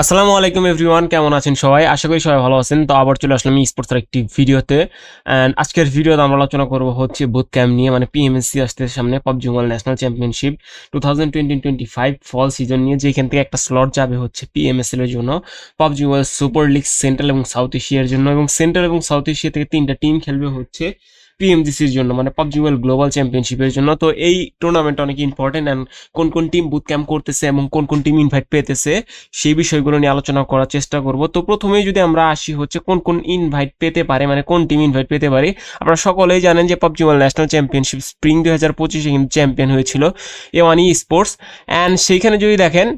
আসসালামু আলাইকুম এভরিওয়ান, কেমন আছেন সবাই? আশা করি সবাই ভালো আছেন। তো আবার চলে আসলাম স্পোর্টসের একটি ভিডিওতে। অ্যান্ড আজকের ভিডিওতে আমরা আলোচনা করব হচ্ছে বুথ ক্যাম্প নিয়ে মানে পিএমএসসি আসতে সামনে PUBG mobile national championship two thousand twenty twenty five fall season নিয়ে, যেখান থেকে একটা স্লট যাবে হচ্ছে পিএমএসএল এর জন্য PUBG mobile super league central এবং সাউথ এশিয়ার জন্য। এবং সেন্ট্রাল এবং সাউথ এশিয়া থেকে তিনটা টিম খেলবে হচ্ছে পিএমজিসির জন্য মানে পাবজি মোবাইল গ্লোবাল চ্যাম্পিয়নশিপের জন্য। তো এই টুর্নামেন্ট অনেক ইম্পর্টেন্ট অ্যান্ড কোন কোন টিম বুথ ক্যাম্প করতেছে এবং কোন কোন টিম ইনভাইট পেতেছে, সেই বিষয়গুলো নিয়ে আলোচনা করার চেষ্টা করব। তো প্রথমেই যদি আমরা আসি হচ্ছে কোন কোন ইনভাইট পেতে পারে মানে কোন টিম ইনভাইট পেতে পারে, আপনারা সকলেই জানেন যে PUBG mobile national championship spring দুই হাজার পঁচিশে কিন্তু চ্যাম্পিয়ন হয়েছিল A one E sports and সেইখানে যদি দেখেন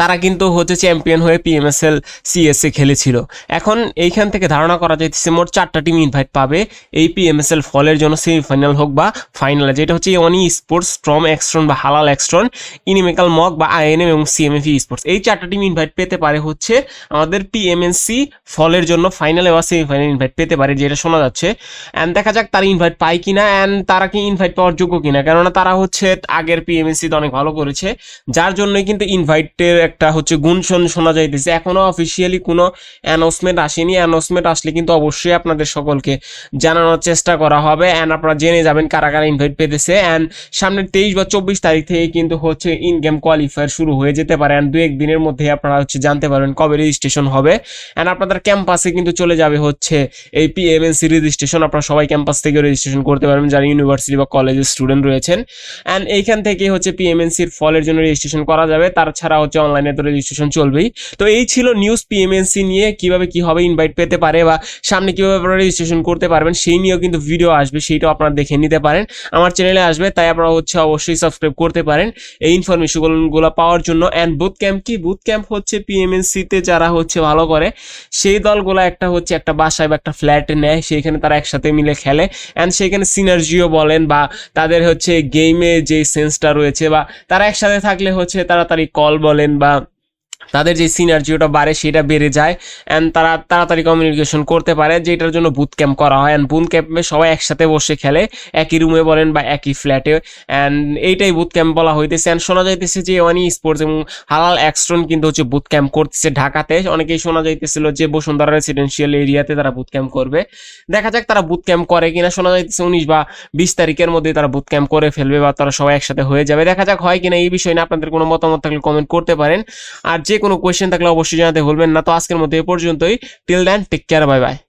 তারা কিন্তু হচ্ছে চ্যাম্পিয়ন হয়ে পিএমএসএল সিএসএ খেলেছিল। এখন এইখান থেকে ধারণা করা যাইতেছে মোট চারটা টিম ইনভাইট পাবে এই পিএমএসএল ফলের জন্য সেমিফাইনাল হোক বা ফাইনালে যেটা হচ্ছে ওয়ানি স্পোর্টস স্ট্রম এক্সট্রন বা হালাল এক্সট্রন ইনিমেকাল মক বা আইএনএম এবং সিএমএফি স্পোর্টস এই চারটা টিম ইনভাইট পেতে পারে হচ্ছে আমাদের পিএমএনসি ফলের জন্য ফাইনালে বা সেমিফাইনাল ইনভাইট পেতে পারে, যেটা শোনা যাচ্ছে। অ্যান্ড দেখা যাক তারা ইনভাইট পায় কিনা অ্যান্ড তারা কি ইনভাইট পাওয়ার যোগ্য কিনা। কেননা তারা হচ্ছে আগের পিএমএনসিতে অনেক ভালো করেছে, যার জন্যই কিন্তু ইনভাইটের একটা হচ্ছে গুণ শোন- যাইতেছে। এখনও অফিসিয়ালি কোনো অ্যানাউন্সমেন্ট আসেনি। অ্যানাউন্সমেন্ট আসলে কিন্তু অবশ্যই আপনাদের সকলকে জানানোর চেষ্টা করা হবে। অ্যান্ড আপনারা জেনে যাবেন কারা কারা ইনভাইট পেতেছে। অ্যান্ড সামনের তেইশ বা চব্বিশ তারিখ থেকে কিন্তু হচ্ছে ইন গেম কোয়ালিফায়ার শুরু হয়ে যেতে পারে। অ্যান্ড দু একদিনের মধ্যে আপনারা হচ্ছে জানতে পারবেন কবে রেজিস্ট্রেশন হবে। অ্যান্ড আপনাদের ক্যাম্পাসে কিন্তু চলে যাবে হচ্ছে এই পিএমএনসি রেজিস্ট্রেশন আপনারা সবাই ক্যাম্পাস থেকে রেজিস্ট্রেশন করতে পারবেন। যারা ইউনিভার্সিটি বা কলেজের স্টুডেন্ট রয়েছেন। অ্যান্ড এইখান থেকে হচ্ছে পিএমএনসির ফলের জন্য রেজিস্ট্রেশন করা যাবে। তাছাড়া হচ্ছে অনলাইনে তো রেজিস্ট্রেশন চলবেই। তো এই ছিল নিউজ পিএমএনসি নিয়ে, কীভাবে কি হবে ইনভাইট পেতে পারে বা সামনে কীভাবে আপনারা রেজিস্ট্রেশন করতে পারবেন, সেই নিয়েও কিন্তু ভিডিও আসবে, সেইটাও আপনারা দেখে নিতে পারেন। আমার চ্যানেলে আসবে, তাই আপনারা হচ্ছে অবশ্যই সাবস্ক্রাইব করতে পারেন। এই ইনফরমেশনগুলো পাওয়ার জন্য অ্যান্ড বুথ ক্যাম্প কি? বুথ ক্যাম্প হচ্ছে পিএমএনসিতে যারা হচ্ছে ভালো করে, সেই দলগুলো একটা হচ্ছে একটা বাসায় বা একটা ফ্ল্যাটে নেয়, সেইখানে তারা একসাথে মিলে খেলে। অ্যান্ড সেখানে সিনার্জিও বলেন বা তাদের হচ্ছে গেমে যে সেন্সটা রয়েছে বা তারা একসাথে থাকলে হচ্ছে তাড়াতাড়ি কল বলেন বা তাদের যে সিনার্জিওটা বাড়ে, সেটা বেড়ে যায় অ্যান্ড তারা তাড়াতাড়ি কমিউনিকেশন করতে পারে যেটার জন্য বুথ ক্যাম্প করা হয় অ্যান্ড বুথ ক্যাম্পে সবাই একসাথে বসে খেলে, একই রুমে বলেন বা একই ফ্ল্যাটে অ্যান্ড এইটাই বুথ ক্যাম্প বলা হইতেছে অ্যান্ড শোনা যাইতেছে যে ওয়ানি স্পোর্টস এবং হালাল এক্সট্রন কিন্তু হচ্ছে বুথ ক্যাম্প করতেছে ঢাকাতে, অনেকেই শোনা যাইতেছিল যে বসুন্ধরা রেসিডেন্সিয়াল এরিয়াতে তারা বুথ ক্যাম্প করবে, দেখা যাক তারা বুথ ক্যাম্প করে কিনা, শোনা যাইতেছে উনিশ বা বিশ তারিখের মধ্যে তারা বুথ ক্যাম্প করে ফেলবে বা তারা সবাই একসাথে হয়ে যাবে, দেখা যাক হয় কিনা, এই বিষয়ে নিয়ে আপনাদের কোনো মতামত থাকলে কমেন্ট করতে পারেন, আর যে কোনো কোয়েশ্চেন থাকলে অবশ্যই জানাতে ভুলবেন না। তো আজকের মধ্যে এ পর্যন্তই। Till then take care bye bye